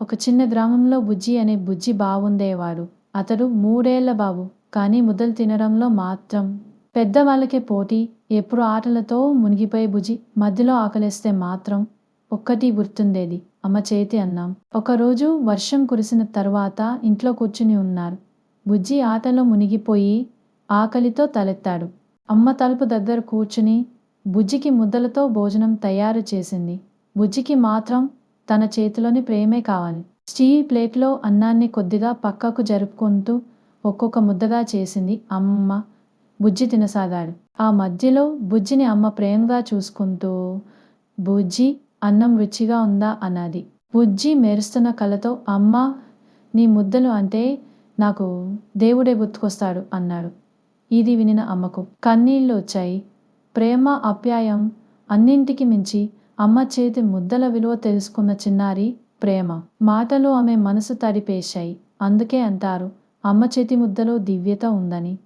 ఒక చిన్న గ్రామంలో బుజ్జి అనే బుజ్జి బావుండేవాడు అతడు మూడేళ్ళ బాబు కానీ ముద్దలు తినడంలో మాత్రం పెద్దవాళ్ళకే పోటీ. ఎప్పుడు ఆటలతో మునిగిపోయే బుజ్జి మధ్యలో ఆకలేస్తే మాత్రం ఒక్కటి గుర్తుండేది. అమ్మ చేతి అన్నాం. ఒకరోజు వర్షం కురిసిన తర్వాత ఇంట్లో కూర్చుని ఉన్నారు. బుజ్జి ఆటలో మునిగిపోయి ఆకలితో తలెత్తాడు. అమ్మ తలుపు దగ్గర కూర్చుని బుజ్జికి ముద్దలతో భోజనం తయారు చేసింది. బుజ్జికి మాత్రం తన చేతిలోని ప్రేమే కావాలి. స్టీల్ ప్లేట్లో అన్నాన్ని కొద్దిగా పక్కకు జరుపుకుంటూ ఒక్కొక్క ముద్దగా చేసింది అమ్మ బుజ్జి తినసాగాడు. ఆ మధ్యలో బుజ్జిని అమ్మ ప్రేమగా చూసుకుంటూ బుజ్జి అన్నం రుచిగా ఉందా? అన్నది. బుజ్జి మెరుస్తున్న కళతో అమ్మ నీ ముద్దలు అంటే నాకు దేవుడే గుర్తుకొస్తాడు అన్నాడు. ఇది వినిన అమ్మకు. కన్నీళ్ళు వచ్చాయి. ప్రేమ అప్యాయం అన్నింటికి మించి అమ్మ చేతి ముద్దల విలువ తెలుసుకున్న చిన్నారి ప్రేమ. మాటలు ఆమె మనసు తడిపేశాయి. అందుకే అంటారు అమ్మ చేతి ముద్దలో దివ్యత ఉందని.